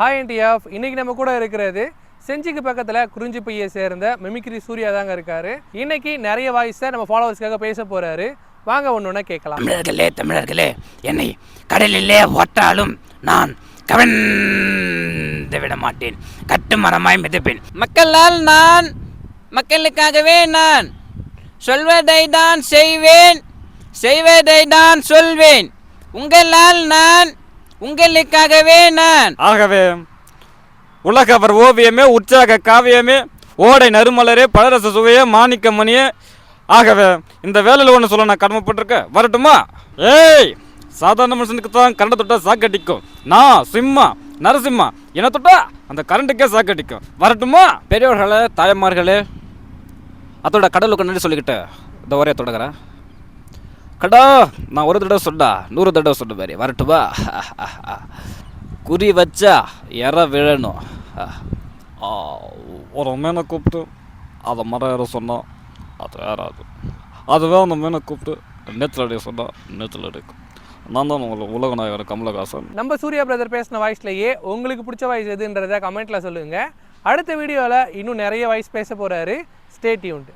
Hi India இன்னைக்கு நம்ம கூட இருக்கிறது செஞ்சிக்கு பக்கத்தில் குறிஞ்சிப்பையை சேர்ந்த மிமிக்ரி சூர்யா தாங்க இருக்காரு. இன்னைக்கு நிறைய வாய்ஸை நம்ம ஃபாலோவர்ஸ்க்காக பேச போறாரு. வாங்க ஒன்று ஒன்றா கேட்கலாம். தமிழர்களே தமிழர்களே என்னை கடலிலே ஓட்டாலும் நான் கவர்ந்து விட மாட்டேன் கட்டுமரமாய் மிதப்பேன். மக்களால் நான் மக்களுக்காகவே நான் சொல்வதை தான் செய்வேன். செய்வதை தான் சொல்வேன். உங்களால் நான் உங்களுக்காகவே நான். ஆகவே உலகவர் ஓவியமே உற்சாக காவியமே ஓடை நறுமலரே பழரச சுவையே மாணிக்க மணியே ஆகவே இந்த வேலையில் ஒன்று சொல்ல நான் கடமைப்பட்டிருக்கேன். வரட்டுமா? ஏய்! சாதாரண மனுஷனுக்கு தான் கரண்ட் தொட்டா சாக்கடிக்கும் நான் சிம்மா நரசிம்மா என்ன தொட்டா அந்த கரண்ட்டுக்கே சாக்கடிக்கும் வரட்டுமா? பெரியவர்களே தாயமார்களே அதோட கடலுக்கு நன்றி சொல்லிக்கிட்டு இந்த ஒரே தொடங்குறேன். கடா நான் ஒரு தடவை சொன்னா நூறு தடவை சொன்ன மாதிரி வரட்டுமா? குறி வச்சா எற விழணும். ஒரு மீனை கூப்பிட்டு அதை மரம் ஏற சொன்னால் அது ஏறாது. அதுவே அந்த மீனை கூப்பிட்டு நேற்றுல அடைய சொன்னால் நேற்றுல அடிக்கும் நான் தான் உங்களை உலக நாயகர் கமலஹாசன். நம்ம சூர்யா பிரதர் பேசின வாய்ஸ்லேயே உங்களுக்கு பிடிச்ச வாய்ஸ் எதுன்றத கமெண்ட்டில் சொல்லுங்கள் அடுத்த வீடியோவில் இன்னும் நிறைய வாய்ஸ் பேச போகிறாரு ஸ்டே டியூன்ட்